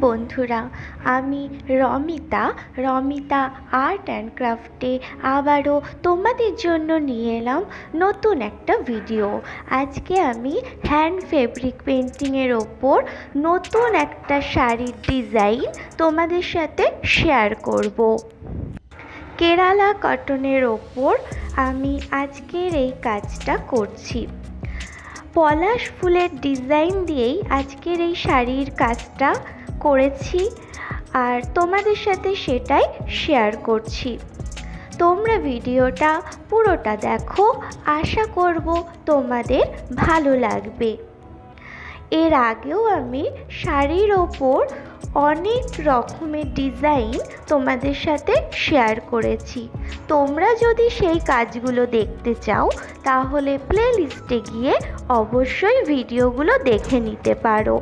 বন্ধুরা, আমি Ramita Ramita art and ক্রাফটে আবারও তোমাদের জন্য নিয়ে এলাম নতুন একটা ভিডিও আজকে আমি হ্যান্ড ফেব্রিক পেন্টিংয়ের ওপর নতুন একটা শাড়ির ডিজাইন তোমাদের সাথে শেয়ার করব। কেরালা কটনের ওপর আমি আজকের এই কাজটা করছি। পলাশ ফুলের ডিজাইন দিয়েই আজকের এই শাড়ির কাজটা করেছি আর তোমাদের সাথে সেটাই শেয়ার করছি। তোমরা ভিডিওটা পুরোটা দেখো, আশা করব তোমাদের ভালো লাগবে। এর আগেও আমি শাড়ির ওপর অনেক রকমের ডিজাইন তোমাদের সাথে শেয়ার করেছি। তোমরা যদি সেই কাজগুলো দেখতে চাও, তাহলে প্লে লিস্টে গিয়ে অবশ্যই ভিডিওগুলো দেখে নিতে পারো।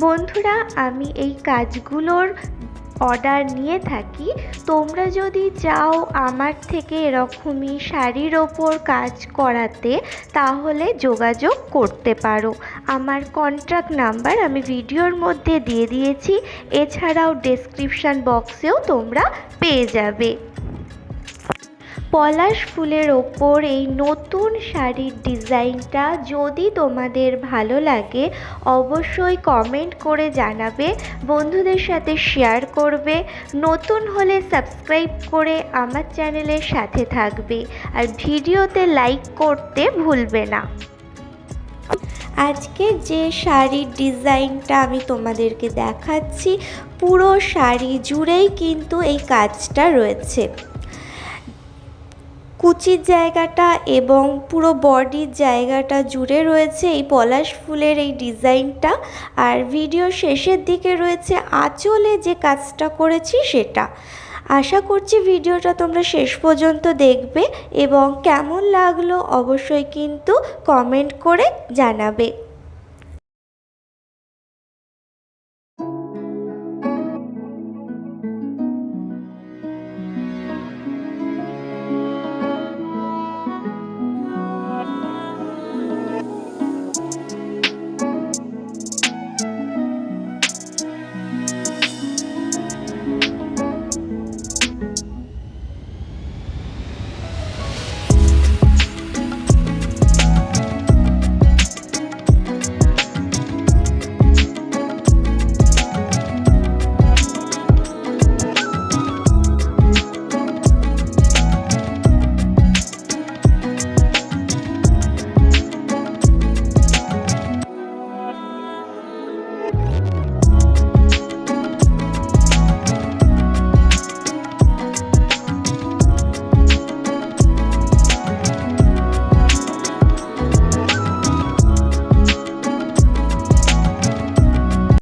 বন্ধুরা, আমি এই কাজগুলোর অর্ডার নিয়ে থাকি। তোমরা যদি চাও আমার থেকে এরকমই শাড়ির ওপর কাজ করাতে, তাহলে যোগাযোগ করতে পারো। আমার কন্ট্যাক্ট নাম্বার আমি ভিডিওর মধ্যে দিয়ে দিয়েছি। এছাড়াও ডেসক্রিপশান বক্সেও তোমরা পেয়ে যাবে। পলাশ ফুলের ওপর এই নতুন শাড়ির ডিজাইনটা যদি তোমাদের ভালো লাগে, অবশ্যই কমেন্ট করে জানাবে, বন্ধুদের সাথে শেয়ার করবে, নতুন হলে সাবস্ক্রাইব করে আমার চ্যানেলের সাথে থাকবে, আর ভিডিওতে লাইক করতে ভুলবে না। আজকে যে শাড়ির ডিজাইনটা আমি তোমাদেরকে দেখাচ্ছি, পুরো শাড়ি জুড়েই কিন্তু এই কাজটা রয়েছে। কুচির জায়গাটা এবং পুরো বডির জায়গাটা জুড়ে রয়েছে এই পলাশ ফুলের এই ডিজাইনটা। আর ভিডিও শেষের দিকে রয়েছে আঁচলে যে কাজটা করেছি সেটা। আশা করছি ভিডিওটা তোমরা শেষ পর্যন্ত দেখবে এবং কেমন লাগল অবশ্যই কিন্তু কমেন্ট করে জানাবে।